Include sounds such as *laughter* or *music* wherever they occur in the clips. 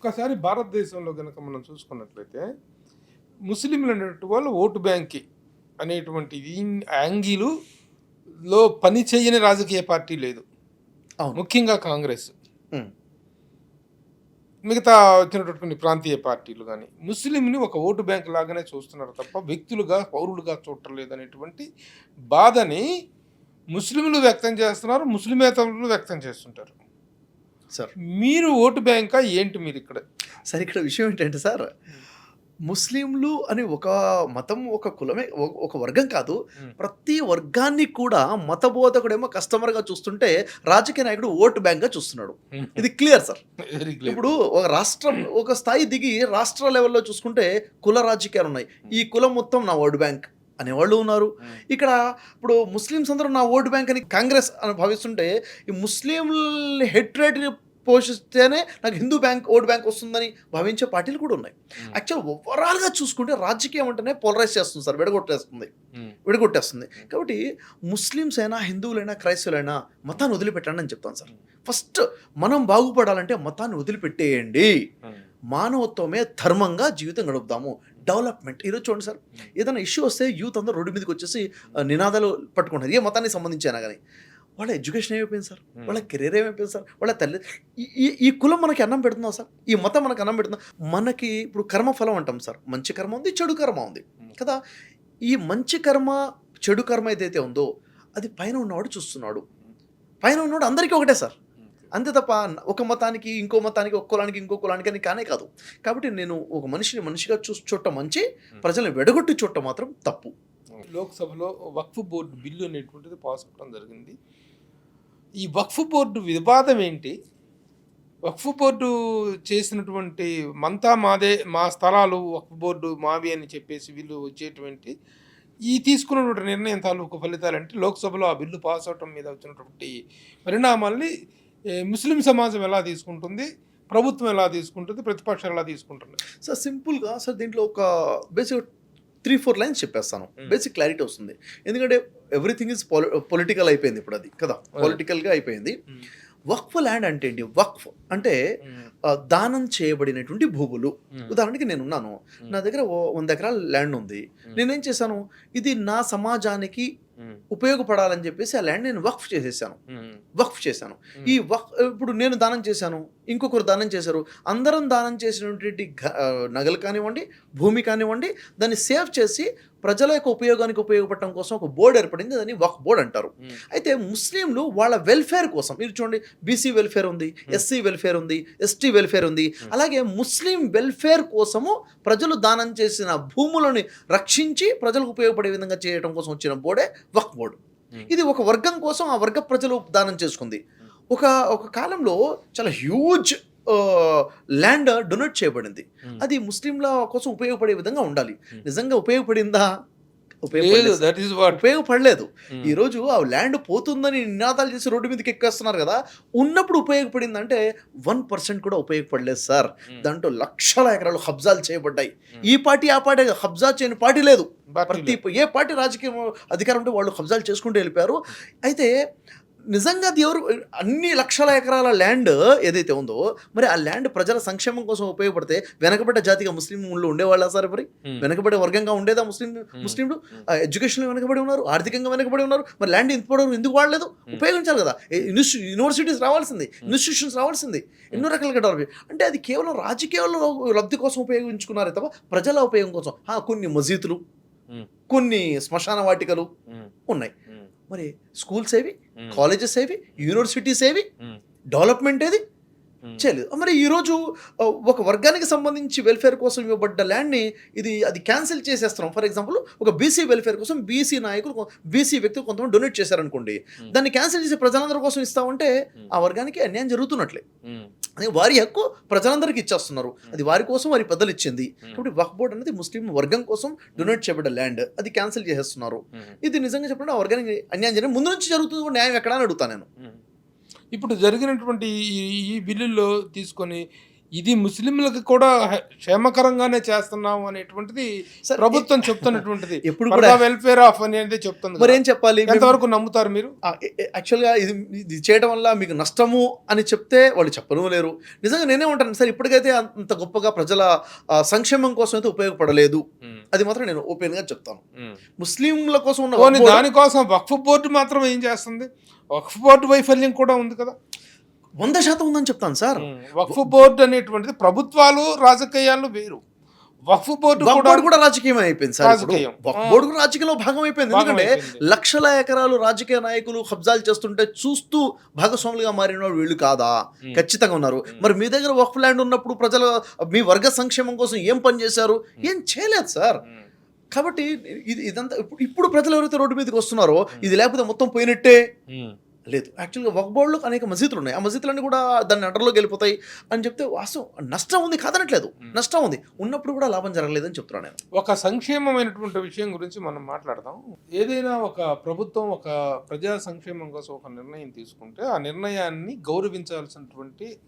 ఒక్కసారి భారతదేశంలో కనుక మనం చూసుకున్నట్లయితే ముస్లింలు అనేటువంటి వాళ్ళు ఓటు బ్యాంకి అనేటువంటి యాంగిలులో పని చేయని రాజకీయ పార్టీ లేదు. ముఖ్యంగా కాంగ్రెస్. మిగతా వచ్చినటువంటి కొన్ని ప్రాంతీయ పార్టీలు కానీ ముస్లింని ఒక ఓటు బ్యాంక్ లాగానే చూస్తున్నారు తప్ప వ్యక్తులుగా పౌరులుగా చూడటం లేదనేటువంటి బాధని ముస్లింలు వ్యక్తం చేస్తున్నారు ముస్లిమేతరులు వ్యక్తం చేస్తుంటారు. సార్ మీరు ఓటు బ్యాంకా ఏంటి మీరు ఇక్కడ సార్ ఇక్కడ విషయం ఏంటంటే సార్ ముస్లింలు అని ఒక మతం ఒక కులమే ఒక- వర్గం కాదు. ప్రతి వర్గాన్ని కూడా మతబోధకుడేమో కస్టమర్గా చూస్తుంటే రాజకీయ నాయకుడు ఓటు బ్యాంక్గా చూస్తున్నాడు. ఇది క్లియర్ సార్. ఇప్పుడు ఒక రాష్ట్రం ఒక స్థాయి దిగి రాష్ట్ర లెవెల్లో చూసుకుంటే కుల రాజకీయాలు ఉన్నాయి ఈ కులం మొత్తం నా ఓటు బ్యాంక్. అనేవాళ్ళు ఉన్నారు. ఇక్కడ ఇప్పుడు ముస్లిమ్స్ అందరూ నా ఓటు బ్యాంక్ అని కాంగ్రెస్ అని భావిస్తుంటే ఈ ముస్లిం హెట్రేట్ పోషిస్తేనే నాకు హిందూ బ్యాంక్ ఓటు బ్యాంక్ వస్తుందని భావించే పార్టీలు కూడా ఉన్నాయి. యాక్చువల్ ఓవరాల్గా చూసుకుంటే రాజకీయం అంటేనే పోలరైజ్ చేస్తుంది సార్ విడగొట్టేస్తుంది. విడగొట్టేస్తుంది. కాబట్టి ముస్లిమ్స్ అయినా హిందువులైనా క్రైస్తవులైనా మతాన్ని వదిలిపెట్టండి అని చెప్తాను సార్. ఫస్ట్ మనం బాగుపడాలంటే మతాన్ని వదిలిపెట్టేయండి. మానవత్వమే ధర్మంగా జీవితం గడుపుదాము డెవలప్మెంట్. ఈరోజు చూడండి సార్ ఏదైనా ఇష్యూ వస్తే యూత్ అందరూ రోడ్డు మీదకి వచ్చేసి నినాదాలు పట్టుకుంటారు. ఏ మతానికి సంబంధించి అయినా కానీ. వాళ్ళ ఎడ్యుకేషన్ ఏమైపోయింది సార్? వాళ్ళ కెరీర్ ఏమైపోయింది సార్? వాళ్ళ తల్లి ఈ- ఈ ఈ కులం మనకి అన్నం పెడుతుందా సార్? ఈ మతం మనకి అన్నం పెడుతుందా? మనకి ఇప్పుడు కర్మఫలం అంటాం సార్. మంచి కర్మ ఉంది చెడు కర్మ ఉంది. కదా? ఈ మంచి కర్మ చెడు కర్మ ఏదైతే ఉందో అది పైన ఉన్నవాడు చూస్తున్నాడు. పైన ఉన్నవాడు అందరికీ ఒకటే సార్. అంతే తప్ప ఒక మతానికి ఇంకో మతానికి ఒక కులానికి ఇంకో కులానికి అని కానే కాదు. కాబట్టి నేను ఒక మనిషిని మనిషిగా చూసి చూడటం మంచి ప్రజల్ని వెడగొట్టి చూడటం మాత్రం తప్పు. లోక్సభలో వక్ఫ్ బోర్డు బిల్లు అనేటువంటిది పాస్ అవడం జరిగింది. ఈ వక్ఫ్ బోర్డు వివాదం ఏంటి? వక్ఫ్ బోర్డు చేసినటువంటి మంతా మాదే మా స్థలాలు వక్ఫ్ బోర్డు మావి అని చెప్పేసి వీళ్ళు వచ్చేటువంటి ఈ తీసుకున్నటువంటి నిర్ణయం తాలూకు ఫలితాలు అంటే లోక్సభలో ఆ బిల్లు పాస్ అవటం మీద వచ్చినటువంటి పరిణామాల్ని ముస్లిం సమాజం ఎలా తీసుకుంటుంది? ప్రభుత్వం ఎలా తీసుకుంటుంది? ప్రతిపక్షాలు ఎలా తీసుకుంటున్నాయి? సార్ సింపుల్గా సార్ దీంట్లో ఒక బేసిక్ త్రీ ఫోర్ లైన్స్ చెప్పేస్తాను. బేసిక్ క్లారిటీ వస్తుంది. ఎందుకంటే ఎవ్రీథింగ్ ఇస్ పొలిటికల్ అయిపోయింది ఇప్పుడు అది కదా? పొలిటికల్గా అయిపోయింది. వక్ఫ్ ల్యాండ్ అంటే ఏంటి? వక్ఫ్ అంటే దానం చేయబడినటువంటి భూములు. ఉదాహరణకి నేను ఉన్నాను. నా దగ్గర వంద ఎకరాల ల్యాండ్ ఉంది. నేనేం చేశాను? ఇది నా సమాజానికి ఉపయోగపడాలని చెప్పేసి ఆ ల్యాండ్ నేను వక్ఫ్ చేసేసాను. వక్ఫ్ చేశాను. ఈ వక్ ఇప్పుడు నేను దానం చేశాను. ఇంకొకరు దానం చేశారు. అందరం దానం చేసినటువంటి నగలు కానివ్వండి భూమి కానివ్వండి దాన్ని సేవ్ చేసి ప్రజల యొక్క ఉపయోగానికి ఉపయోగపడటం కోసం ఒక బోర్డు ఏర్పడింది. దాన్ని వక్ బోర్డ్ అంటారు. అయితే ముస్లింలు వాళ్ళ వెల్ఫేర్ కోసం మీరు చూడండి బీసీ వెల్ఫేర్ ఉంది ఎస్సీ వెల్ఫేర్ ఉంది ఎస్టీ వెల్ఫేర్ ఉంది. అలాగే ముస్లిం వెల్ఫేర్ కోసము ప్రజలు దానం చేసిన భూములను రక్షించి ప్రజలకు ఉపయోగపడే విధంగా చేయడం కోసం వచ్చిన బోర్డే వక్ బోర్డు. ఇది ఒక వర్గం కోసం ఆ వర్గ ప్రజలు దానం చేసుకుంది. ఒక ఒక కాలంలో చాలా హ్యూజ్ ల్యాండ్ డొనేట్ చేయబడింది. అది ముస్లింల కోసం ఉపయోగపడే విధంగా ఉండాలి. నిజంగా ఉపయోగపడిందా? లేదు ఉపయోగపడలేదు దట్ ఈస్ వాట్ ఉపయోగపడలేదు ఈ రోజు ఆ ల్యాండ్ పోతుందని నినాదాలు చేసి రోడ్డు మీదకి ఎక్కేస్తున్నారు కదా ఉన్నప్పుడు ఉపయోగపడిందంటే వన్ పర్సెంట్ కూడా ఉపయోగపడలేదు సార్ దాంట్లో లక్షల ఎకరాలు హబ్జాలు చేయబడ్డాయి. ఈ పార్టీ ఆ పార్టీ హబ్జా చేయని పార్టీ లేదు. ప్రతి ఏ పార్టీ రాజకీయ అధికారం ఉంటే వాళ్ళు కబ్జాలు చేసుకుంటూ వెళ్ళిపోయారు. అయితే నిజంగా ఎవరు అన్ని లక్షల ఎకరాల ల్యాండ్ ఏదైతే ఉందో మరి ఆ ల్యాండ్ ప్రజల సంక్షేమం కోసం ఉపయోగపడితే వెనకబడ్డ జాతిగా ముస్లింలు ఉండేవాళ్ళ సార్ మరి? వెనకబడే వర్గంగా ఉండేదా ముస్లిం ముస్లింలు? ఎడ్యుకేషన్లో వెనకబడి ఉన్నారు ఆర్థికంగా వెనకబడి ఉన్నారు మరి ల్యాండ్ ఇంతపడరు ఎందుకు వాడలేదు? ఉపయోగించాలి కదా. యూనివర్సిటీస్ రావాల్సింది ఇన్స్టిట్యూషన్స్ రావాల్సింది ఎన్నో రకాలుగా డెవలప్ అంటే అది కేవలం రాజకీయాల్లో లబ్ధి కోసం ఉపయోగించుకున్నారే తప్ప ప్రజల ఉపయోగం కోసం. ఆ, కొన్ని మసీదులు కొన్ని శ్మశాన వాటికలు ఉన్నాయి. మరి స్కూల్స్ ఏవి? కాలేజెస్ ఏవి? యూనివర్సిటీస్ ఏవి? డెవలప్మెంట్ ఏది? చేయలేదు. మరి ఈరోజు ఒక వర్గానికి సంబంధించి వెల్ఫేర్ కోసం ఇవ్వబడ్డ ల్యాండ్ని ఇది అది క్యాన్సిల్ చేసేస్తున్నాం. ఫర్ ఎగ్జాంపుల్ ఒక బీసీ వెల్ఫేర్ కోసం బీసీ నాయకులు బీసీ వ్యక్తులు కొంతమంది డొనేట్ చేశారనుకోండి. దాన్ని క్యాన్సిల్ చేసి ప్రజలందరి కోసం ఇస్తామంటే ఆ వర్గానికి అన్యాయం జరుగుతున్నట్లే. అది వారి హక్కు ప్రజలందరికీ ఇచ్చేస్తున్నారు. అది వారి కోసం వారి పెద్దలు ఇచ్చింది కాబట్టి వక్ బోర్డ్ అనేది ముస్లిం వర్గం కోసం డొనేట్ చేయబడ్డ ల్యాండ్. అది క్యాన్సిల్ చేసేస్తున్నారు. ఇది నిజంగా చెప్పండి ఆ వర్గానికి అన్యాయం జరిగింది. ముందు నుంచి జరుగుతుంది కూడా న్యాయం ఎక్కడా అని అడుగుతాను నేను. ఇప్పుడు జరిగినటువంటి ఈ ఈ బిల్లుల్లో తీసుకొని ఇది ముస్లింలకు కూడా క్షేమకరంగానే చేస్తున్నాము అనేటువంటిది ప్రభుత్వం చెప్తున్నటువంటిది. *laughs* ఎప్పుడు కూడా వెల్ఫేర్ ఆఫ్ అనేది చెప్తుంది మరి. ఏం చెప్పాలి ఎంతవరకు నమ్ముతారు మీరు? యాక్చువల్గా ఇది ఇది చేయడం వల్ల మీకు నష్టము అని చెప్తే వాళ్ళు చెప్పను లేరు. నిజంగా నేనే ఉంటాను. సార్ ఇప్పటికైతే అంత గొప్పగా ప్రజల సంక్షేమం కోసం అయితే ఉపయోగపడలేదు. అది మాత్రం నేను ఓపెన్గా చెప్తాను. ముస్లింల కోసం ఉన్న దానికోసం వక్ఫ్ బోర్డు మాత్రం ఏం చేస్తుంది? వక్ఫ్ బోర్డు వైఫల్యం కూడా ఉంది కదా. వంద శాతం ఉందని చెప్తాను సార్ వక్ఫ్ బోర్డు అనేటువంటిది ప్రభుత్వాలు రాజకీయాలు వేరు వక్ఫ్ బోర్డు బోర్డు కూడా రాజకీయం అయిపోయింది సార్. వక్ఫ్. బోర్డు కూడా రాజకీయంలో భాగం అయిపోయింది ఎందుకంటే. లక్షల ఎకరాలు రాజకీయ నాయకులు కబ్జాలు చేస్తుంటే చూస్తూ భాగస్వాములుగా మారిన వాళ్ళు వీళ్ళు కాదా. ఖచ్చితంగా ఉన్నారు మరి మీ దగ్గర వక్ఫ్ ల్యాండ్ ఉన్నప్పుడు ప్రజల మీ వర్గ సంక్షేమం కోసం ఏం పని చేశారు ఏం చేయలేదు సార్. కాబట్టి ఇది ఇదంతా ఇప్పుడు ప్రజలు ఎవరైతే రోడ్డు మీదకి వస్తున్నారో ఇది లేకపోతే మొత్తం పోయినట్టే. లేదు. యాక్చువల్గా వక్ బోర్డులో అనేక మసీదులు ఉన్నాయి ఆ మసీదులన్నీ కూడా దాన్ని అండర్లోకి వెళ్ళిపోతాయి అని చెప్తే వాస్తవం. నష్టం ఉంది కాదనట్లేదు. నష్టం ఉంది. ఉన్నప్పుడు కూడా లాభం జరగలేదని చెప్తున్నాను నేను. ఒక సంక్షేమమైనటువంటి విషయం గురించి మనం మాట్లాడదాం. ఏదైనా ఒక ప్రభుత్వం ఒక ప్రజా సంక్షేమం కోసం ఒక నిర్ణయం తీసుకుంటే ఆ నిర్ణయాన్ని గౌరవించాల్సినటువంటి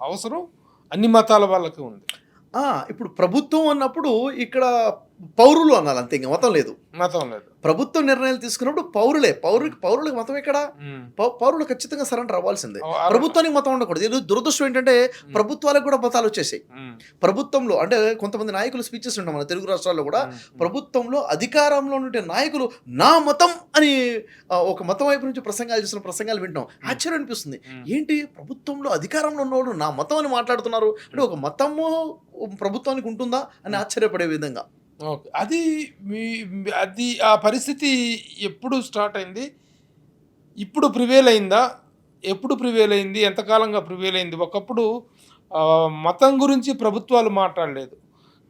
అవసరం అన్ని మతాల వాళ్ళకి ఉంది. ఇప్పుడు ప్రభుత్వం అన్నప్పుడు ఇక్కడ పౌరులు అనాలి అంతే ఇంకా మతం లేదు. మతం లేదు. ప్రభుత్వం నిర్ణయాలు తీసుకున్నప్పుడు పౌరులే. పౌరులకి పౌరులకు మతం ఎక్కడ? పౌరులు ఖచ్చితంగా సరెండర్ అవ్వాల్సిందే. ప్రభుత్వానికి మతం ఉండకూడదు. ఇది దురదృష్టం ఏంటంటే ప్రభుత్వాలకు కూడా మతాలు వచ్చేసాయి. ప్రభుత్వంలో అంటే కొంతమంది నాయకులు స్పీచెస్ ఉంటాం మన తెలుగు రాష్ట్రాల్లో కూడా. ప్రభుత్వంలో అధికారంలో ఉండే నాయకులు నా మతం అని ఒక మతం వైపు నుంచి ప్రసంగాలు చేసిన ప్రసంగాలు వింటాం ఆశ్చర్యం అనిపిస్తుంది. ఏంటి? ప్రభుత్వంలో అధికారంలో ఉన్నవాడు నా మతం అని మాట్లాడుతున్నారు. అంటే ఒక మతము ప్రభుత్వానికి ఉంటుందా? అని ఆశ్చర్యపడే విధంగా. ఓకే. అది మీ అది ఆ పరిస్థితి ఎప్పుడు స్టార్ట్ అయింది? ఇప్పుడు ప్రివేల్ అయిందా? ఎప్పుడు ప్రివేల్ అయింది? ఎంతకాలంగా ప్రివేల్ అయింది? ఒకప్పుడు మతం గురించి ప్రభుత్వాలు మాట్లాడలేదు.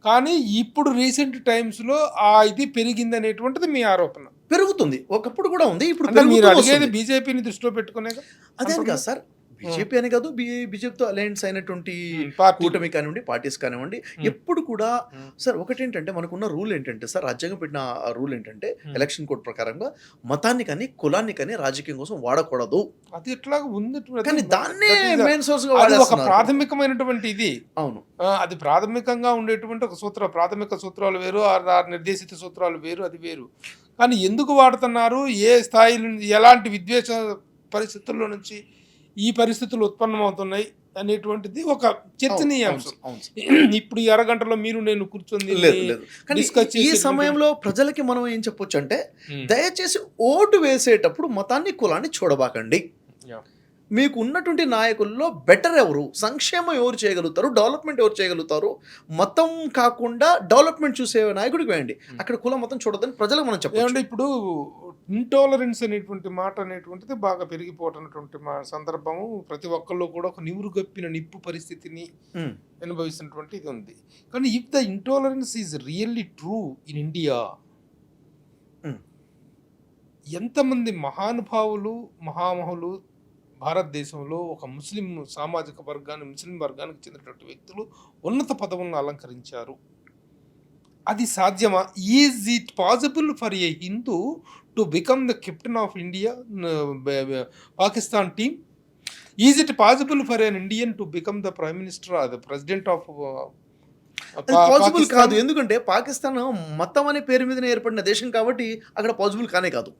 కానీ ఇప్పుడు రీసెంట్ టైమ్స్లో ఆ ఇది పెరిగింది అనేటువంటిది మీ ఆరోపణ. పెరుగుతుంది. ఒకప్పుడు కూడా ఉంది. ఇప్పుడు అంటే మీరు పెరుగుతూ అడిగేది వస్తుంది. బీజేపీని దృష్టిలో పెట్టుకునే అదే కాదు సార్. బీజేపీ అని కాదు బీజేపీతో అలయన్స్ అయినటువంటి కూటమి కానివ్వండి పార్టీస్ కానివ్వండి ఎప్పుడు కూడా. సార్ ఒకటి ఏంటంటే మనకున్న రూల్ ఏంటంటే సార్ రాజ్యాంగం పెట్టిన రూల్ ఏంటంటే. ఎలక్షన్ కోడ్ ప్రకారంగా మతాన్ని కానీ కులాన్ని కానీ రాజకీయం కోసం వాడకూడదు. అది ఎట్లాగా ఉంది. కానీ దాన్నే మెయిన్ సోర్స్ ఒక. ప్రాథమికమైనటువంటి ఇది. అవును. అది ప్రాథమికంగా ఉండేటువంటి ఒక సూత్ర ప్రాథమిక సూత్రాలు వేరు నిర్దేశిత సూత్రాలు వేరు అది వేరు. కానీ ఎందుకు వాడుతున్నారు? ఏ స్థాయి నుండి ఎలాంటి విద్వేష పరిస్థితుల్లో నుంచి ఈ పరిస్థితులు ఉత్పన్నమవుతున్నాయి అనేటువంటిది ఒక చర్చనీయాంశం. *clears throat* ఇప్పుడు ఈ అరగంటలో మీరు నేను కూర్చొని ఈ సమయంలో ప్రజలకి మనం ఏం చెప్పొచ్చు అంటే దయచేసి ఓటు వేసేటప్పుడు మతాన్ని కులాన్ని చూడబాకండి. మీకు ఉన్నటువంటి నాయకుల్లో బెటర్ ఎవరు? సంక్షేమం ఎవరు చేయగలుగుతారు? డెవలప్మెంట్ ఎవరు చేయగలుగుతారు? మతం కాకుండా డెవలప్మెంట్ చూసే నాయకుడికి వేయండి. అక్కడ కుల మతం చూడదని ప్రజలకు మనం చెప్పండి ఇప్పుడు ఇంటాలరెన్స్ అనేటువంటి మాట అనేటువంటిది బాగా పెరిగిపోతున్నటువంటి మా సందర్భము. ప్రతి ఒక్కళ్ళు కూడా ఒక నివురుగప్పిన నిప్పు పరిస్థితిని అనుభవిస్తున్నటువంటి ఇది ఉంది. కానీ if the intolerance is really true in India. ఎంతమంది మహానుభావులు మహామహులు భారతదేశంలో ఒక ముస్లిం సామాజిక వర్గాన్ని ముస్లిం వర్గానికి చెందినటువంటి వ్యక్తులు ఉన్నత పదవులను అలంకరించారు. అది సాధ్యమా? Is it possible for a Hindu to become the captain of India, uh, Pakistan team? Is it possible for an Indian to become the prime minister or the president of uh, possible కాదు. ఎందుకంటే పాకిస్తాన్ మతం అనే పేరు మీదనే ఏర్పడిన దేశం కాబట్టి అక్కడ పాసిబుల్ కానే కాదు.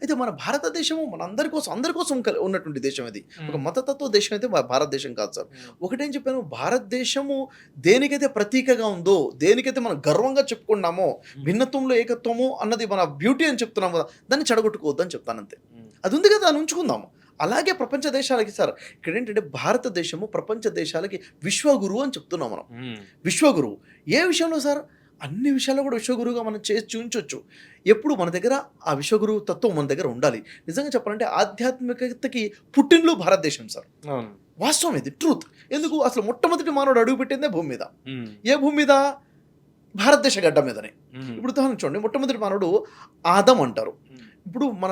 అయితే మన భారతదేశము మన అందరి కోసం అందరి కోసం ఉన్నటువంటి దేశం ఇది ఒక మతతత్వ దేశం అయితే మన భారతదేశం కాదు సార్. ఒకటేం చెప్పాను? భారతదేశము దేనికైతే ప్రతీకగా ఉందో దేనికైతే మనం గర్వంగా చెప్పుకున్నామో భిన్నత్వంలో ఏకత్వము అన్నది మన బ్యూటీ అని చెప్తున్నాం కదా దాన్ని చెడగొట్టుకోవద్దు అని చెప్తాను అంతే. అది ఉంది కదా దాన్ని ఉంచుకుందాము. అలాగే ప్రపంచ దేశాలకి సార్ ఇక్కడ ఏంటంటే భారతదేశము ప్రపంచ దేశాలకి విశ్వగురువు అని చెప్తున్నాం మనం. విశ్వగురువు. ఏ విషయంలో సార్? అన్ని విషయాల్లో కూడా విశ్వగురువుగా మనం చేసి చూపించవచ్చు ఎప్పుడు మన దగ్గర ఆ విశ్వగురువు తత్వం మన దగ్గర ఉండాలి. నిజంగా చెప్పాలంటే ఆధ్యాత్మికతకి పుట్టినలు భారతదేశం సార్. వాస్తవం ఇది ట్రూత్ ఎందుకు? అసలు మొట్టమొదటి మానవుడు అడుగు పెట్టిందే భూమి మీద. ఏ భూమి మీద? భారతదేశ గడ్డ మీదనే. ఇప్పుడు చూడండి మొట్టమొదటి మానవుడు ఆదం అంటారు. ఇప్పుడు మన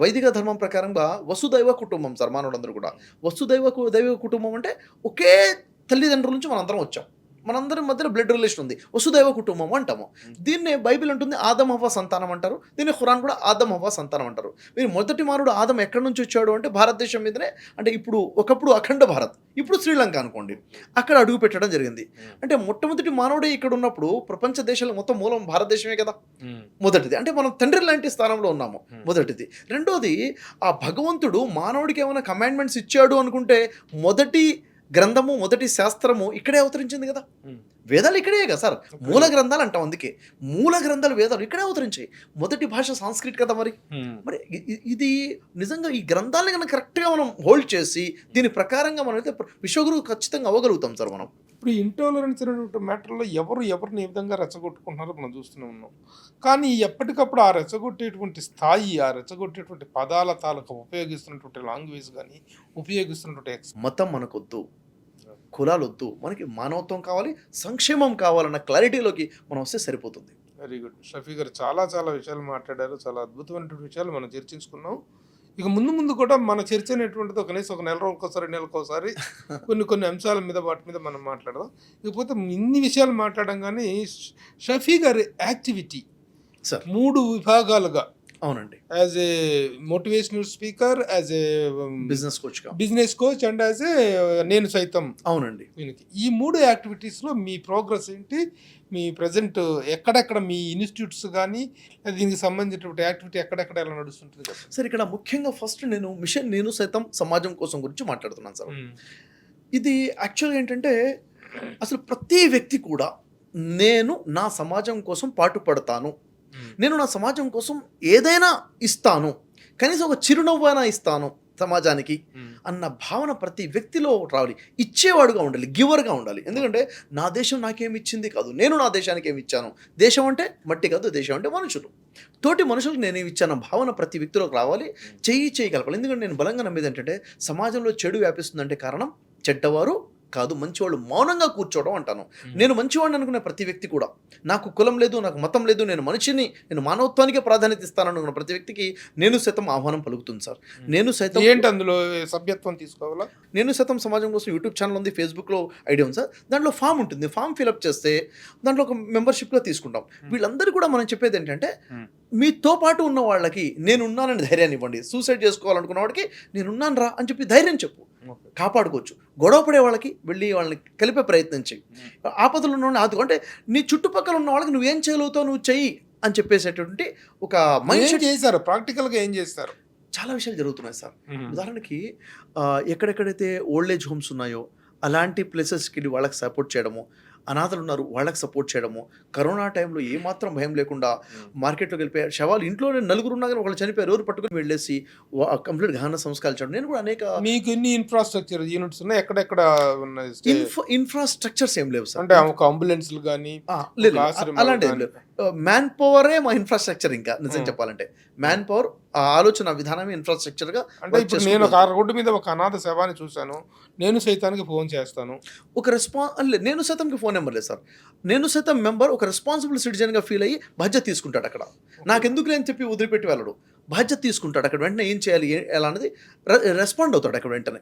వైదిక ధర్మం ప్రకారంగా వసుదైవ కుటుంబం సార్ మానవుడందరూ కూడా. వసుదైవ కు- దైవ కుటుంబం అంటే ఒకే తల్లిదండ్రుల నుంచి మనందరం వచ్చాం. మనందరి మధ్యన బ్లడ్ రిలేషన్ ఉంది. వసుదైవ కుటుంబం అంటాము. దీన్నే బైబిల్ అంటుంది ఆదం హవ్వ సంతానం అంటారు. దీన్ని ఖురాన్ కూడా ఆదం హవ్వ సంతానం అంటారు. మీరు మొదటి మానవుడు ఆదం ఎక్కడి నుంచి వచ్చాడు అంటే భారతదేశం మీదనే అంటే ఇప్పుడు ఒకప్పుడు అఖండ భారత్ ఇప్పుడు శ్రీలంక అనుకోండి. అక్కడ అడుగు పెట్టడం జరిగింది. అంటే మొట్టమొదటి మానవుడే ఇక్కడ ఉన్నప్పుడు ప్రపంచ దేశాలు మొత్తం మూలం భారతదేశమే కదా. మొదటిది. అంటే మనం తండ్రి లాంటి స్థానంలో ఉన్నాము. మొదటిది. రెండోది ఆ భగవంతుడు మానవుడికి ఏమైనా కమాండ్మెంట్స్ ఇచ్చాడు అనుకుంటే మొదటి గ్రంథము మొదటి శాస్త్రము ఇక్కడే అవతరించింది కదా. వేదాలు ఇక్కడే కదా సార్? మూల గ్రంథాలు అంటాం అందుకే. మూల గ్రంథాలు వేదాలు ఇక్కడే అవతరించాయి. మొదటి భాష సంస్కృత్ కదా మరి? మరి ఇది నిజంగా ఈ గ్రంథాలను కనుక కరెక్ట్గా మనం హోల్డ్ చేసి దీని ప్రకారంగా మనం అయితే విశ్వగురు ఖచ్చితంగా అవ్వగలుగుతాం సార్ మనం. ఇప్పుడు ఇంటాలరెన్స్ అనేటువంటి మ్యాటర్లో ఎవరు ఎవరిని ఏ విధంగా రెచ్చగొట్టుకుంటున్నారో మనం చూస్తూనే ఉన్నాం. కానీ ఎప్పటికప్పుడు ఆ రెచ్చగొట్టేటువంటి స్థాయి ఆ రెచ్చగొట్టేటువంటి పదాల తాలూకు ఉపయోగిస్తున్నటువంటి లాంగ్వేజ్ కానీ ఉపయోగిస్తున్నటువంటి మతం మనకొద్దు. కులాలు వద్దు మనకి మానవత్వం కావాలి సంక్షేమం కావాలన్న క్లారిటీలోకి మనం వస్తే సరిపోతుంది. వెరీ గుడ్ షఫీ గారు చాలా చాలా విషయాలు మాట్లాడారు. చాలా అద్భుతమైనటువంటి విషయాలు మనం చర్చించుకున్నాం. ఇక ముందు ముందు కూడా మన చర్చ అనేటువంటిది ఒక కనీసం ఒక నెల రోజులకోసారి నెలకోసారి *laughs* కొన్ని కొన్ని అంశాల మీద వాటి మీద మనం మాట్లాడదాం. ఇకపోతే ఇన్ని విషయాలు మాట్లాడడం కానీ షఫీ గారి యాక్టివిటీ సార్. మూడు విభాగాలుగా అవునండి. As a motivational speaker as a business కోచ్గా business coach and as a Nenu Saitham. అవునండి. ఈ మూడు యాక్టివిటీస్లో మీ ప్రోగ్రెస్ ఏంటి? మీ ప్రజెంట్ ఎక్కడెక్కడ మీ ఇన్స్టిట్యూట్స్ కానీ దీనికి సంబంధించినటువంటి యాక్టివిటీ ఎక్కడెక్కడ ఎలా నడుస్తుంటుంది సార్ ఇక్కడ ముఖ్యంగా ఫస్ట్ నేను మిషన్ నేను సైతం సమాజం కోసం గురించి మాట్లాడుతున్నాను సార్. ఇది యాక్చువల్గా ఏంటంటే అసలు ప్రతి వ్యక్తి కూడా నేను నా సమాజం కోసం పాటుపడతాను నేను నా సమాజం కోసం ఏదైనా ఇస్తాను కనీసం ఒక చిరునవ్వైనా ఇస్తాను సమాజానికి అన్న భావన ప్రతి వ్యక్తిలో రావాలి. ఇచ్చేవాడుగా ఉండాలి గివర్గా ఉండాలి. ఎందుకంటే నా దేశం నాకేమి ఇచ్చింది కాదు. నేను నా దేశానికి ఏమి ఇచ్చాను? దేశం అంటే మట్టి కాదు దేశం అంటే మనుషులు. తోటి మనుషులకు నేనేమి ఇచ్చాను భావన ప్రతి వ్యక్తిలోకి రావాలి. చెయ్యి చేయగలపాలి ఎందుకంటే నేను బలంగా నమ్మేది ఏంటంటే సమాజంలో చెడు వ్యాపిస్తుందంటే కారణం చెడ్డవారు కాదు మంచివాళ్ళు మౌనంగా కూర్చోవడం అంటాను. నేను మంచివాడిని అనుకునే ప్రతి వ్యక్తి కూడా నాకు కులం లేదు నాకు మతం లేదు నేను మనిషిని నేను మానవత్వానికే ప్రాధాన్యత ఇస్తాను అనుకున్న ప్రతి వ్యక్తికి నేను సైతం ఆహ్వానం పలుకుతుంది సార్. నేను సైతం ఏంటి అందులో సభ్యత్వం తీసుకోవాలా? నేను సైతం సమాజం కోసం యూట్యూబ్ ఛానల్ ఉంది ఫేస్బుక్లో ఐడియా ఉంది సార్. దాంట్లో ఫామ్ ఉంటుంది. ఫామ్ ఫిలప్ చేస్తే దాంట్లో ఒక మెంబర్షిప్గా తీసుకుంటాం. వీళ్ళందరూ కూడా మనం చెప్పేది ఏంటంటే. మీతో పాటు ఉన్న వాళ్ళకి నేను ఉన్నానని ధైర్యాన్ని ఇవ్వండి. సూసైడ్ చేసుకోవాలనుకున్న వాడికి నేను ఉన్నాను రా అని చెప్పి ధైర్యం చెప్పు. కాపాడుకోవచ్చు. గొడవ పడే వాళ్ళకి వెళ్ళి వాళ్ళని కలిపే ప్రయత్నం చేయి ఆపదలు ఉన్న ఆదుకో. అంటే నీ చుట్టుపక్కల ఉన్న వాళ్ళకి నువ్వేం చేయగలుగుతావు నువ్వు చెయ్యి అని చెప్పేసేటువంటి ఒక మైండ్ చేశారు? ప్రాక్టికల్గా ఏం చేస్తారు చాలా విషయాలు జరుగుతున్నాయి సార్. ఉదాహరణకి ఎక్కడెక్కడైతే ఓల్డ్ ఏజ్ హోమ్స్ ఉన్నాయో అలాంటి ప్లేసెస్కి వెళ్ళి వాళ్ళకి సపోర్ట్ చేయడము అనాథలు ఉన్నారు వాళ్ళకి సపోర్ట్ చేయడము. కరోనా టైంలో ఏమాత్రం భయం లేకుండా మార్కెట్లోకి వెళ్ళిపోయారు. శవాలు ఇంట్లోనే నలుగురు ఉన్నా కానీ వాళ్ళు చనిపోయారు. ఎవరు పట్టుకుని వెళ్ళేసి కంప్లీట్ గహన సంస్కారాలు చేయడం. నేను కూడా అనేక మీకు ఎన్ని ఇన్ఫ్రాస్ట్రక్చర్ యూనిట్స్ ఉన్నాయి? ఎక్కడెక్కడ ఉన్నాయి? ఇన్ఫ్రాస్ట్రక్చర్స్ ఏం లేవు సార్. అంటే ఒక అంబులెన్స్లు కానీ ఆ, లేదు మ్యాన్ పవరే మా ఇన్ఫ్రాస్ట్రక్చర్ ఇంకా నిజం Hmm. చెప్పాలంటే. మ్యాన్ పవర్ ఆ ఆలోచన విధానమే ఇన్ఫ్రాస్ట్రక్చర్గా అంటే ఇప్పుడు నేను ఒక రోడ్డు మీద ఒక అనాథ శవాన్ని చూశాను. నేను సైతానికి ఫోన్ చేస్తాను. ఒక రెస్పాన్ నేను సైతంకి ఫోన్ నెంబర్ లేదు సార్. నేను సైతం మెంబర్ ఒక రెస్పాన్సిబుల్ సిటిజన్గా ఫీల్ అయ్యి బాధ్యత తీసుకుంటాడు అక్కడ. నాకు ఎందుకు లేని చెప్పి వదిలిపెట్టి వెళ్ళడు. బాధ్యత తీసుకుంటాడు అక్కడ వెంటనే ఏం చేయాలి ఎలా అనేది రెస్పాండ్ అవుతాడు అక్కడ వెంటనే.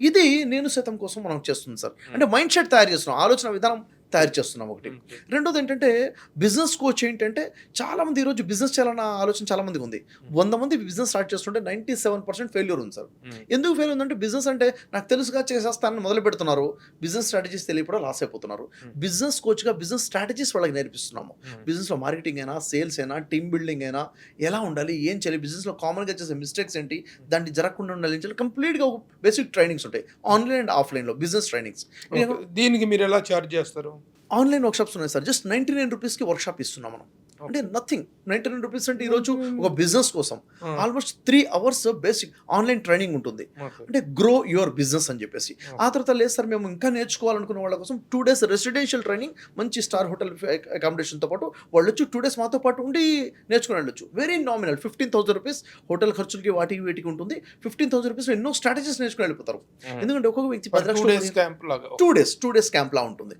ఇది నేను సైతం కోసం మనం చేస్తుంది సార్. అంటే మైండ్ సెట్ తయారు చేస్తున్నాం. ఆలోచన విధానం తయారు చేస్తున్నాం ఒకటి. రెండోది ఏంటంటే బిజినెస్ కోచ్ ఏంటంటే చాలా మంది ఈరోజు బిజినెస్ చేయాలన్న ఆలోచన చాలా మందికి ఉంది వంద మంది బిజినెస్ స్టార్ట్ చేస్తుంటే నైంటీ సెవెన్ పర్సెంట్ ఫెయిల్యూర్ ఉంది సార్. ఎందుకు ఫెయిల్ ఉందంటే బిజినెస్ అంటే నాకు తెలుసుగా చేసేస్తానని మొదలు పెడుతున్నారు. బిజినెస్ స్ట్రాటజీస్ తెలియకుండా లాస్ అయిపోతున్నారు. బిజినెస్ కోచ్గా బిజినెస్ స్ట్రాటజీస్ వాళ్ళకి నేర్పిస్తున్నాము. బిజినెస్లో మార్కెటింగ్ అయినా సేల్స్ అయినా టీమ్ బిల్డింగ్ అయినా ఎలా ఉండాలి ఏం చేయాలి బిజినెస్లో కామన్గా చేసే మిస్టేక్స్ ఏంటి దాన్ని జరగకుండా ఉండాలి ఏం చేయాలి కంప్లీట్గా బేసిక్ ట్రైనింగ్స్ ఉంటాయి. ఆన్లైన్ అండ్ ఆఫ్లైన్లో బిజినెస్ ట్రైనింగ్స్. దీనికి మీరు ఎలా చార్జ్ చేస్తారు? ఆన్లైన్ వర్క్షాప్స్ ఉన్నాయి సార్. జస్ట్ నైంటీ నైన్ రూపీస్కి వర్క్షాప్ ఇస్తున్నాం మనం. అంటే నథింగ్ నైంటీ నైన్ రూపీస్ అంటే ఈరోజు ఒక బిజినెస్ కోసం. Almost three hours basic online training ఉంటుంది. అంటే గ్రో యువర్ బిజినెస్ అని చెప్పేసి. ఆ తర్వాత లేదు సార్ మేము ఇంకా నేర్చుకోవాలనుకున్న వాళ్ళ కోసం టూ డేస్ రెసిడెన్షియల్ ట్రైనింగ్ మంచి స్టార్ హోటల్ అకామిడేషన్తో పాటు వాళ్ళు వచ్చి టూ డేస్ మాతో పాటు ఉండి నేర్చుకుని వెళ్ళొచ్చు. Very nominal fifteen thousand rupees hotel ఖర్చులకి వాటికి వీటికి ఉంటుంది. ఫిఫ్టీన్ థౌసండ్ రూపీస్ ఎన్నో స్ట్రాటజీస్ నేర్చుకుని వెళ్ళిపోతారు. ఎందుకంటే ఒక్కొక్క వ్యక్తి పది లక్షలు క్యాంప్ లాగా. Two days two days camp లా ఉంటుంది.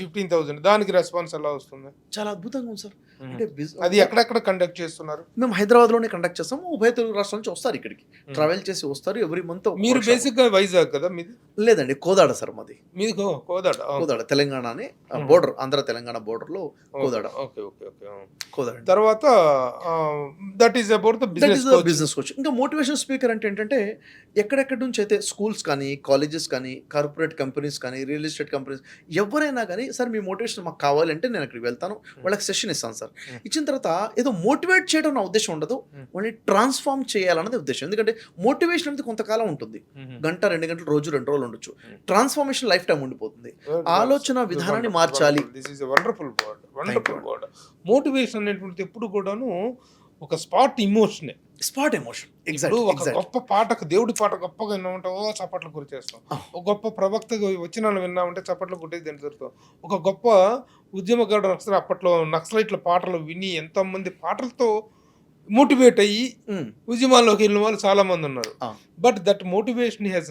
ఫిఫ్టీన్ థౌసండ్ దానికి రెస్పాన్స్ ఎలా వస్తుంది? చాలా అద్భుతంగా ఉంది సార్. అంటే అది ఎక్కడెక్కడ కండక్ట్ చేస్తున్నారు? మేము హైదరాబాద్లోనే కండక్ట్ చేస్తాము ఉభయ తెలుగు రాష్ట్రాల నుంచి వస్తారు ఇక్కడికి. ట్రావెల్ చేసి వస్తారు ఎవ్రీ మంత్ మీరు బేసిక్గా వైజాగ్ కదా మీది? లేదండి కోదాడ సార్ మాది. మీది కోదాడ కోదాడ తెలంగాణ అని. బోర్డర్ ఆంధ్ర తెలంగాణ బోర్డర్లో Kodad. Okay okay okay. Kodad. తర్వాత that is about the business business coach ఇంకా మోటివేషన్ స్పీకర్ అంటే ఏంటంటే ఎక్కడెక్కడి నుంచి అయితే స్కూల్స్ కానీ కాలేజెస్ కానీ కార్పొరేట్ కంపెనీస్ కానీ రియల్ ఎస్టేట్ కంపెనీస్ ఎవరైనా కానీ సార్ మీ మోటివేషన్ మాకు కావాలంటే నేను అక్కడికి వెళ్తాను. వాళ్ళకి సెషన్ ఇస్తాను సార్. ఇచ్చిన తర్వాత ఏదో మోటివేట్ చేయడం నా ఉద్దేశం ఉండదు. వాళ్ళని ట్రాన్స్ఫార్మ్ చేయాలన్నది ఉద్దేశం. ఎందుకంటే మోటివేషన్ అనేది కొంతకాలం ఉంటుంది. గంట రెండు గంటలు రోజు రెండు రోజులు ఉండొచ్చు. ట్రాన్స్ఫార్మేషన్ లైఫ్ టైం ఉండిపోతుంది. ఆలోచన విధానాన్ని మార్చాలి. This is wonderful word wonderful word motivation అనేటువంటిది ఎప్పుడు కూడాను ఒక స్పాట్ ఇమోషనే స్పాట్ ఎమోషన్ ఎగ్జాక్ట్ ఒక గొప్ప పాటకు దేవుడి పాట గొప్పగా విన్నామంటే ఓ చప్పట్లు గురి చేస్తాం. ఒక గొప్ప ప్రవక్త వచ్చినాలు విన్నామంటే చప్పట్లు కొట్టేది దాని దొరుకుతాం ఒక గొప్ప నక్సల అప్పట్లో నక్సలైట్ల పాటలు విని ఎంతమంది పాటలతో మోటివేట్ అయ్యి ఉద్యమాల్లోకి వెళ్ళిన వాళ్ళు చాలా మంది ఉన్నారు. But that motivation has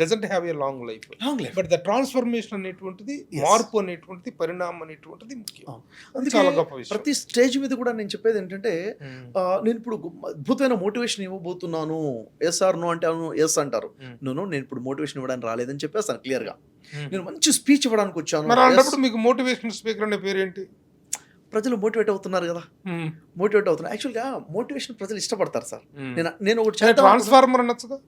doesn't have a long life long life but the transformation అనేటువంటిది. మార్పు అనేటువంటిది పరిణామం అనేటువంటిది ముఖ్యం. అది చాలా గొప్ప విషయం ప్రతి స్టేజ్ మీద కూడా నేను చెప్పేది ఏంటంటే Mm. ఆ, నేను ఇప్పుడు అద్భుతమైన మోటివేషన్ ఇవ్వబోతున్నాను ఎస్ ఆర్ నో అంటే అవును ఎస్ అంటారు Mm. నో నేను ఇప్పుడు మోటివేషన్ ఇవ్వడానికి రాలేదని చెప్పేస్తాను క్లియర్గా Mm. నేను మంచి స్పీచ్ ఇవ్వడానికి వచ్చాను మీకు మోటివేషన్ స్పీకర్ అనే పేరేంటి ప్రజలు మోటివేట్ అవుతున్నారు కదా. మోటివేట్ అవుతున్నారు. యాక్చువల్గా మోటివేషన్ ప్రజలు ఇష్టపడతారు సార్. నేను నేను ఒకటి ట్రాన్స్ఫార్మర్ అనొచ్చుగా?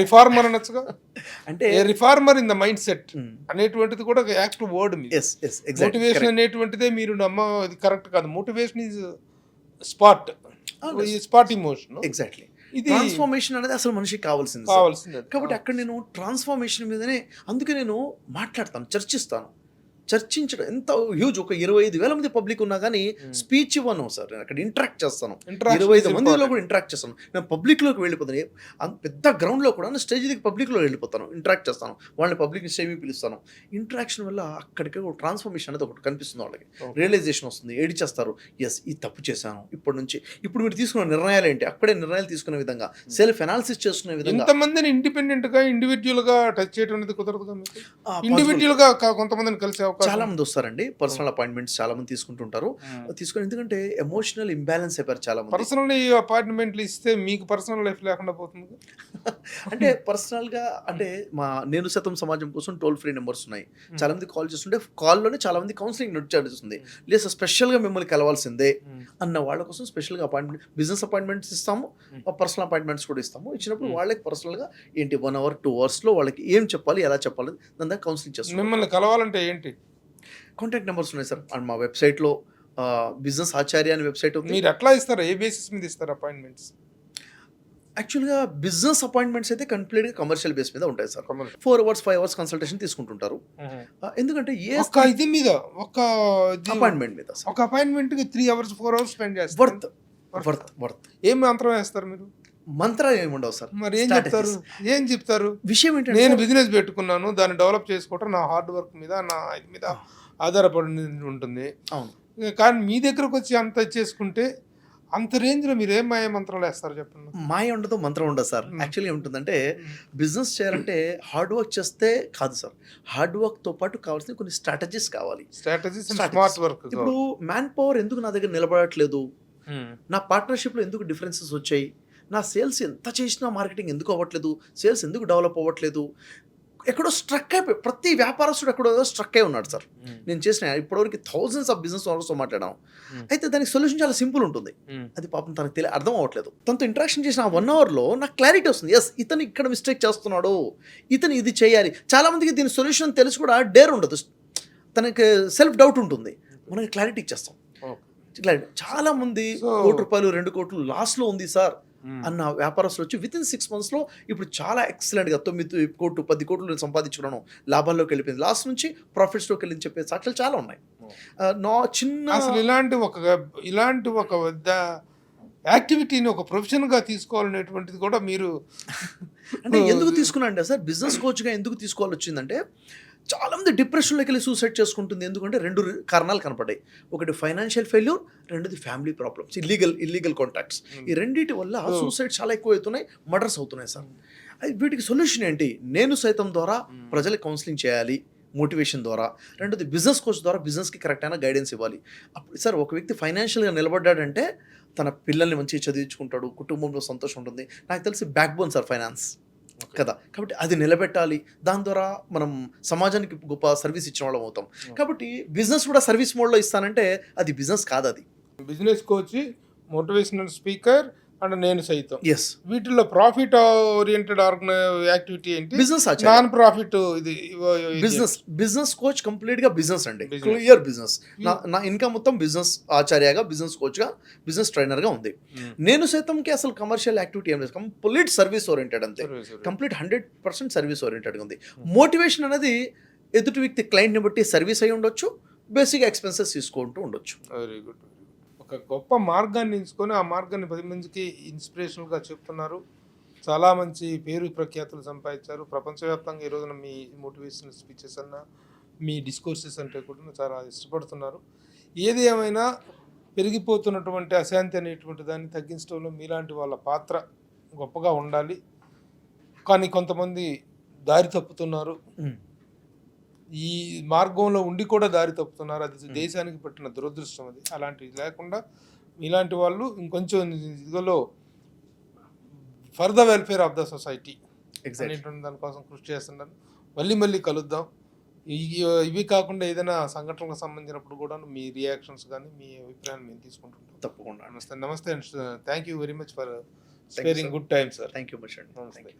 రిఫార్మర్ అనొచ్చుగా? *laughs* అంటే reformer in the mind set అనేటువంటిది కూడా యాక్ట్ వర్డ్ మోటివేషన్ అనేటువంటిదే మీరు నమ్మ ఇది కరెక్ట్ కాదు. Motivation is spot spot emotion exactly ఇది ట్రాన్స్ఫార్మేషన్ అనేది అసలు మనిషికి కావాల్సింది. కావాల్సిందే. కాబట్టి అక్కడ నేను ట్రాన్స్ఫార్మేషన్ మీదనే అందుకే నేను మాట్లాడతాను చర్చిస్తాను. చర్చించడం. ఎంత హ్యూజ్ ఒక ఇరవై ఐదు వేల మంది పబ్లిక్ ఉన్నా కానీ. స్పీచ్ ఇవ్వను సార్. నేను అక్కడ ఇంటరాక్ట్ చేస్తాను. ఇరవై ఐదు మందిలో. కూడా ఇంటరాక్ట్ చేస్తాను. నేను పబ్లిక్లోకి వెళ్ళిపోతాను. పెద్ద గ్రౌండ్లో కూడా నేను స్టేజ్ దిగి పబ్లిక్లో వెళ్ళిపోతాను. ఇంటరాక్ట్ చేస్తాను. వాళ్ళని పబ్లిక్ స్టేజ్ మీద పిలుస్తాను. ఇంటరాక్షన్ వల్ల అక్కడికి ఒక ట్రాన్స్ఫర్మేషన్ అనేది ఒకటి కనిపిస్తుంది వాళ్ళకి. రియలైజేషన్ వస్తుంది. ఏడి చేస్తారు? ఎస్ ఈ తప్పు చేశాను ఇప్పటి నుంచి. ఇప్పుడు మీరు తీసుకున్న నిర్ణయాలు ఏంటి? అక్కడే నిర్ణయాలు తీసుకునే విధంగా సెల్ఫ్ అనాలిసిస్ చేసుకునే విధంగా. ఇంతమందిని ఇండిపెండెంట్గా ఇండివిజువల్గా టచ్ చేయడం అనేది కుదరదుగా మీకు? ఆ, possible. ఇండివిజువల్గా కా- కొంతమందిని కలిసే చాలా మంది వస్తారండి. పర్సనల్ అపాయింట్మెంట్స్ చాలా మంది తీసుకుంటుంటారు. తీసుకుని ఎందుకంటే ఎమోషనల్ ఇంబ్యాలెన్స్ అయిపోయారు చాలా మంది. పర్సనల్ అపార్ట్మెంట్లు ఇస్తే మీకు పర్సనల్ లైఫ్ లేకుండా పోతుంది. *laughs* అంటే పర్సనల్గా అంటే మా నేను శాతం సమాజం కోసం టోల్ ఫ్రీ నెంబర్స్ ఉన్నాయి. చాలా మంది కాల్ చేస్తుంటే కాల్లోనే చాలా మంది కౌన్సిలింగ్ నడుస్తుంది లేదు స్పెషల్గా మిమ్మల్ని కలవాల్సిందే అన్న వాళ్ళ కోసం స్పెషల్గా అపాయింట్మెంట్ బిజినెస్ అపాయింట్మెంట్స్ ఇస్తాము పర్సనల్ అపాయింట్మెంట్స్ కూడా ఇస్తాము. ఇచ్చినప్పుడు. వాళ్ళకి పర్సనల్గా ఏంటి వన్ అవర్ టూ అవర్స్లో వాళ్ళకి ఏం చెప్పాలి ఎలా చెప్పాలి దాని కౌన్సిలింగ్ చేస్తాం మిమ్మల్ని కలవాలంటే ఏంటి? కాంటాక్ట్ నెంబర్స్ ఉన్నాయి సార్. అండ్ మా వెబ్సైట్లో బిజినెస్ ఆచార్య అనే వెబ్సైట్ ఉంది. మీరు ఎట్లా ఇస్తారు? ఏ బేసిస్ మీద ఇస్తారు అపాయింట్మెంట్స్ యాక్చువల్గా బిజినెస్ అపాయింట్మెంట్స్ అయితే కంప్లీట్గా కమర్షియల్ బేస్ మీద ఉంటాయి sir. Four hours five hours consultation తీసుకుంటుంటారు. ఎందుకంటే ఏ ఇది మీద ఒక అపాయింట్మెంట్ మీద ఒక అపాయింట్మెంట్కి three hours four hours spend చేస్తారు. వర్త్ వర్త్ వర్త్ ఏం మంత్రం వేస్తారు మీరు? మంత్రాలు ఏమి ఉండవు సార్. మరి ఏం. చెప్తారు? ఏం చెప్తారు? విషయం ఏంటంటే నేను బిజినెస్ పెట్టుకున్నాను దాన్ని డెవలప్ చేసుకోవటం నా హార్డ్ వర్క్ మీద నా ఇది మీద ఆధారపడి ఉంటుంది. అవును. కానీ మీ దగ్గరకు వచ్చి అంత చేసుకుంటే అంత రేంజ్లో మీరు ఏం మాయ మంత్రాలు వేస్తారు చెప్పండి? మాయ ఉండదు మంత్రం ఉండదు సార్. యాక్చువల్లీ ఏముంటుందంటే బిజినెస్ చేయాలంటే హార్డ్ వర్క్ చేస్తే కాదు సార్. హార్డ్ వర్క్తో పాటు కావాల్సిన కొన్ని స్ట్రాటజీస్ కావాలి. స్ట్రాటజీస్. స్మార్ట్ వర్క్ ఇప్పుడు మ్యాన్ పవర్ ఎందుకు నా దగ్గర నిలబడట్లేదు? నా పార్ట్నర్షిప్లో ఎందుకు డిఫరెన్సెస్ వచ్చాయి? నా సేల్స్ ఎంత చేసినా మార్కెటింగ్ ఎందుకు అవ్వట్లేదు? సేల్స్ ఎందుకు డెవలప్ అవ్వట్లేదు? ఎక్కడో స్ట్రక్ అయిపోయి ప్రతి వ్యాపారస్తుడు ఎక్కడో స్ట్రక్ అయి ఉన్నాడు సార్. నేను చేసిన ఇప్పటివరకు థౌజండ్స్ ఆఫ్ బిజినెస్ ఓనర్స్తో మాట్లాడాం. అయితే దానికి సొల్యూషన్ చాలా సింపుల్ ఉంటుంది. అది పాపం తనకు తెలియ అర్థం అవ్వట్లేదు. తనతో ఇంటరాక్షన్ చేసిన ఆ వన్ అవర్లో నాకు క్లారిటీ వస్తుంది. ఎస్ ఇతను ఇక్కడ మిస్టేక్ చేస్తున్నాడు. ఇతను ఇది చేయాలి. చాలా మందికి దీని సొల్యూషన్ తెలిసి కూడా డేర్ ఉండదు. తనకి సెల్ఫ్ డౌట్ ఉంటుంది. మనకి క్లారిటీ ఇచ్చేస్తాం. క్లారిటీ. చాలా మంది So- కోటి రూపాయలు రెండు కోట్లు లాస్లో ఉంది సార్. అన్న వ్యాపారస్తులు వచ్చి విత్ ఇన్ సిక్స్ మంత్స్లో ఇప్పుడు చాలా ఎక్సలెంట్గా తొమ్మిది కోట్లు పది కోట్లు నేను సంపాదించుకున్నాను. లాభాల్లోకి వెళ్ళిపోయింది. లాస్ట్ నుంచి ప్రాఫిట్స్లోకి వెళ్ళి చెప్పే సాక్ష్యాలు చాలా ఉన్నాయి. ఆ, నా చిన్న అసలు ఇలాంటి ఒక ఇలాంటి ఒక పెద్ద యాక్టివిటీని ఒక ప్రొఫెషన్గా తీసుకోవాలనేటువంటిది కూడా మీరు *laughs* అంటే ఎందుకు తీసుకున్నా అంటే సార్? బిజినెస్ కోచ్గా ఎందుకు తీసుకోవాలి వచ్చిందంటే చాలా మంది డిప్రెషన్లోకి వెళ్ళి సూసైడ్ చేసుకుంటుంది. ఎందుకంటే రెండు కారణాలు కనపడ్డాయి. ఒకటి ఫైనాన్షియల్ ఫెయిల్యూర్ రెండోది family problems illegal illegal contacts ఈ రెండింటి వల్ల. సూసైడ్ చాలా ఎక్కువ అవుతున్నాయి మర్డర్స్ అవుతున్నాయి సార్. అది వీటికి సొల్యూషన్ ఏంటి? నేను సైతం ద్వారా ప్రజలకు కౌన్సిలింగ్ చేయాలి మోటివేషన్ ద్వారా. రెండోది బిజినెస్ కోచ్ ద్వారా బిజినెస్కి కరెక్ట్ అయిన గైడెన్స్ ఇవ్వాలి. అప్పుడు సార్ ఒక వ్యక్తి ఫైనాన్షియల్గా నిలబడ్డాడంటే తన పిల్లల్ని మంచిగా చదివించుకుంటాడు కుటుంబంలో సంతోషం ఉంటుంది. నాకు తెలిసి బ్యాక్ బోన్ సార్ ఫైనాన్స్ కదా. కాబట్టి అది నిలబెట్టాలి. దాని ద్వారా మనం సమాజానికి గొప్ప సర్వీస్ ఇచ్చిన వాళ్ళం అవుతాం. కాబట్టి బిజినెస్ కూడా సర్వీస్ మోడ్లో ఇస్తానంటే అది బిజినెస్ కాదు అది business coach motivational speaker and నేను సైతం. ఎస్ వీటిల్లో ప్రాఫిట్ ఓరియంటెడ్ యాక్టివిటీ ఏంటి? బిజినెస్ నాన్ ప్రాఫిట్ ఇది బిజినెస్ బిజినెస్ కోచ్ కంప్లీట్గా బిజినెస్ అండి. క్లియర్ బిజినెస్ నా నా ఇన్కమ్ మొత్తం బిజినెస్ ఆచార్యగా బిజినెస్ కోచ్గా బిజినెస్ ట్రైనర్గా ఉంది. Hmm. నేను సైతంకి అసలు కమర్షియల్ యాక్టివిటీ ఏం లేదు. కంప్లీట్ సర్వీస్ ఓరియంటెడ్ అంతే. కంప్లీట్ హండ్రెడ్ పర్సెంట్ సర్వీస్ ఓరియంటెడ్గా ఉంది. మోటివేషన్ అనేది ఎదుటి వ్యక్తి క్లయింట్ని బట్టి సర్వీస్ అయి ఉండొచ్చు బేసిక్ ఎక్స్పెన్సెస్ తీసుకుంటూ ఉండొచ్చు. వెరీ గుడ్ ఒక గొప్ప మార్గాన్ని ఎంచుకొని ఆ మార్గాన్ని పది మందికి ఇన్స్పిరేషనల్గా చెప్తున్నారు. చాలా మంచి పేరు ప్రఖ్యాతులు సంపాదించారు. ప్రపంచవ్యాప్తంగా ఈ రోజున మీ మోటివేషనల్ స్పీచెస్ అన్న మీ డిస్కోర్సెస్ అంటే కూడా చాలా ఇష్టపడుతున్నారు. ఏది ఏమైనా పెరిగిపోతున్నటువంటి అశాంతి అనేటువంటి దాన్ని తగ్గించడంలో మీలాంటి వాళ్ళ పాత్ర గొప్పగా ఉండాలి. కానీ కొంతమంది దారి తప్పుతున్నారు. ఈ మార్గంలో ఉండి కూడా దారి తప్పుతున్నారు. అది దేశానికి పట్టిన దురదృష్టం అది. అలాంటివి లేకుండా ఇలాంటి వాళ్ళు ఇంకొంచెం ఇదిలో for the welfare of the society అనేటువంటి దానికోసం కృషి చేస్తున్నారు. మళ్ళీ మళ్ళీ కలుద్దాం. ఇవి కాకుండా ఏదైనా సంఘటనకు సంబంధించినప్పుడు కూడా మీ రియాక్షన్స్ కానీ మీ అభిప్రాయాలు మేము తీసుకుంటుంటాం. తప్పకుండా నమస్తే నమస్తే and. Thank you very much for sparing. Good time sir thank you much అండి. నమస్తే.